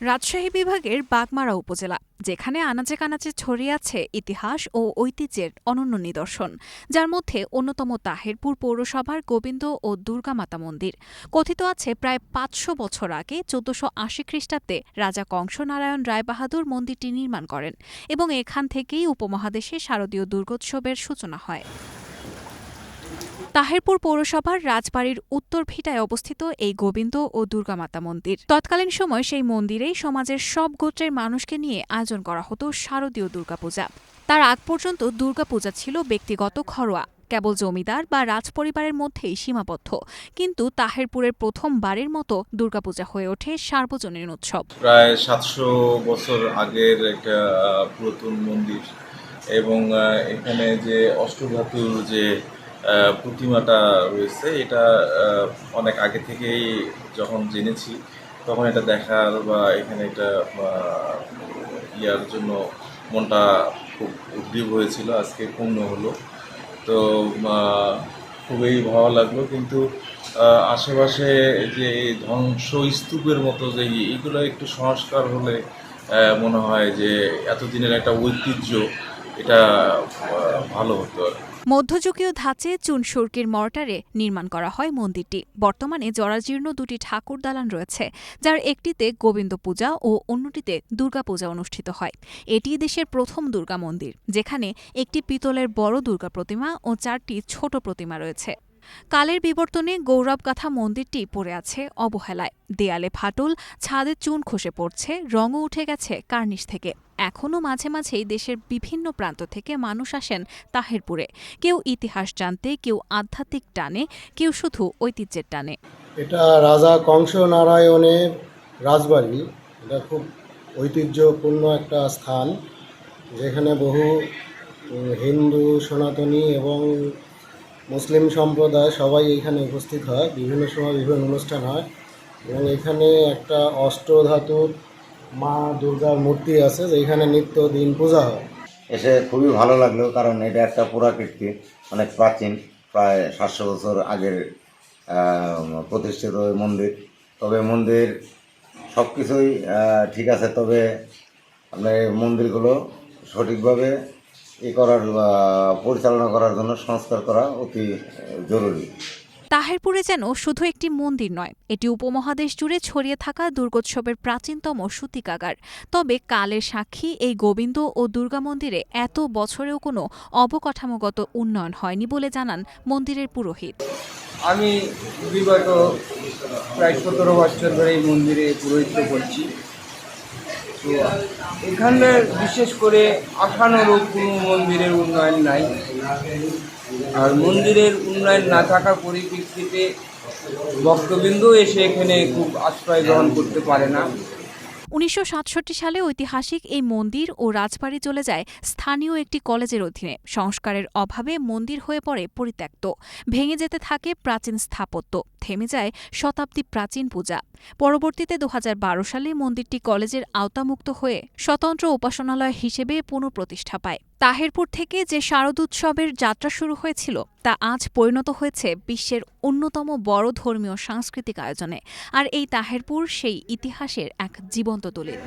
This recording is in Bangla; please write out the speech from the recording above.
রাজশাহী বিভাগের বাগমারা উপজেলা, যেখানে আনাচে কানাচে ছড়িয়ে আছে ইতিহাস ও ঐতিহ্যের অনন্য নিদর্শন, যার মধ্যে অন্যতম তাহেরপুর পৌরসভার গোবিন্দ ও দুর্গামাতা মন্দির। কথিত আছে প্রায় পাঁচশো বছর আগে চোদ্দশো আশি খ্রিস্টাব্দে রাজা কংসনারায়ণ রায়বাহাদুর মন্দিরটি নির্মাণ করেন এবং এখান থেকেই উপমহাদেশে শারদীয় দুর্গোৎসবের সূচনা হয়। তাহেরপুর পৌরসভার রাজবাড়ির উত্তর ভিটায় অবস্থিত এই গোবিন্দ ও দুর্গামাতা মন্দির। তৎকালীন সময় সেই মন্দিরেই সমাজের সব গোত্রের মানুষকে নিয়ে আয়োজন করা হতো শারদীয় দুর্গাপূজা। তার আগ পর্যন্ত দুর্গাপূজা ছিল ব্যক্তিগত ঘরোয়া, কেবল জমিদার বা রাজপরিবারের মধ্যেই সীমাবদ্ধ। কিন্তু তাহেরপুরের প্রথমবারের মতো দুর্গাপূজা হয়ে ওঠে সার্বজনীন উৎসব। প্রায় সাতশো বছর আগের একটা পুরাতন মন্দির। এবং এখানে যে অষ্টধাতুর যে প্রতিমাটা রয়েছে। এটা অনেক আগে থেকেই যখন জেনেছি, তখন এটা দেখার বা এখানে এটা ইয়ার জন্য মনটা খুব উদ্গ্রীব হয়েছিল। আজকে পূর্ণ হলো। তো খুবই ভালো লাগল। কিন্তু আশেপাশে যে ধ্বংস স্তূপের মতো যে এগুলো একটু সংস্কার হলে মনে হয় যে এতদিনের একটা ঐতিহ্য, এটা ভালো হতো আর কি। মধ্যযুগীয় ধাঁচে চুনসুরকির মর্টারে নির্মাণ করা হয় মন্দিরটি। বর্তমানে জরাজীর্ণ দুটি ঠাকুর দালান রয়েছে, যার একটিতে গোবিন্দ পূজা ও অন্যটিতে দুর্গাপূজা অনুষ্ঠিত হয়। এটি দেশের প্রথম দুর্গা মন্দির, যেখানে একটি পিতলের বড় দুর্গা প্রতিমা ও চারটি ছোট প্রতিমা রয়েছে। কালের বিবর্তনে গৌরবগাথা মন্দিরটি পড়ে আছে অবহেলায়। দেয়ালে ফাটল, ছাদে চুন খসে পড়ছে, রঙও উঠে গেছে কার্নিশ থেকে। এখনও মাঝে মাঝেই দেশের বিভিন্ন প্রান্ত থেকে মানুষ আসেন তাহেরপুরে। কেউ ইতিহাস জানতে, কেউ আধ্যাত্মিক টানে, কেউ শুধু ঐতিহ্যের টানে। এটা রাজা কংস নারায়ণের রাজবাড়ি। এটা খুব ঐতিহ্যপূর্ণ একটা স্থান, যেখানে বহু হিন্দু, সনাতনী এবং মুসলিম সম্প্রদায় সবাই এখানে উপস্থিত হয়, বিভিন্ন সময় বিভিন্ন অনুষ্ঠান হয় এবং এখানে একটা অষ্টধাতুর মা দুর্গার মূর্তি আছে যেখানে নিত্য দিন পূজা হয়। এসে খুবই ভালো লাগল কারণ এটা একটা পুরাকীর্তি অনেক প্রাচীন, প্রায় সাতশো বছর আগের প্রতিষ্ঠিত মন্দির। তবে মন্দির সব কিছুই ঠিক আছে, তবে আপনার মন্দিরগুলো সঠিকভাবে ই করার পরিচালনা করার জন্য সংস্কার করা অতি জরুরি। তাহেরপুরে যেন শুধু একটি মন্দির নয় এটি উপমহাদেশ জুড়ে ছড়িয়ে থাকা দুর্গোৎসবের প্রাচীনতম সূতিকাগার। তবে কালের সাক্ষী এই গোবিন্দ ও দুর্গা মন্দিরে এত বছরেও কোনো অবকাঠামোগত উন্নয়ন হয়নি বলে জানান মন্দিরের পুরোহিত। আমি বিগত প্রায় সতেরো বছর ধরে এই মন্দিরে পুরোহিত্য করছি। এখানে বিশেষ করে আশানুরূপ কোনো মন্দিরের উন্নয়ন নাই। আর মন্দিরের উন্নয়ন না থাকার পরিপ্রেক্ষিতে ভক্তবিন্দু এসে এখানে খুব আশ্রয় গ্রহণ করতে পারে না। উনিশশো সাতষট্টি সালে ঐতিহাসিক এই মন্দির ও রাজবাড়ি চলে যায় স্থানীয় একটি কলেজের অধীনে। সংস্কারের অভাবে মন্দির হয়ে পড়ে পরিত্যক্ত। ভেঙে যেতে থাকে প্রাচীন স্থাপত্য। থেমে যায় শতাব্দী প্রাচীন পূজা। পরবর্তীতে দু হাজার বারো সালে মন্দিরটি কলেজের আওতামুক্ত হয়ে স্বতন্ত্র উপাসনালয় হিসেবে পুনঃপ্রতিষ্ঠা পায়। তাহেরপুর থেকে যে শারদোৎসবের যাত্রা শুরু হয়েছিল, তা আজ পরিণত হয়েছে বিশ্বের অন্যতম বড় ধর্মীয় সাংস্কৃতিক আয়োজনে। আর এই তাহেরপুর সেই ইতিহাসের এক জীবন্ত দলিল।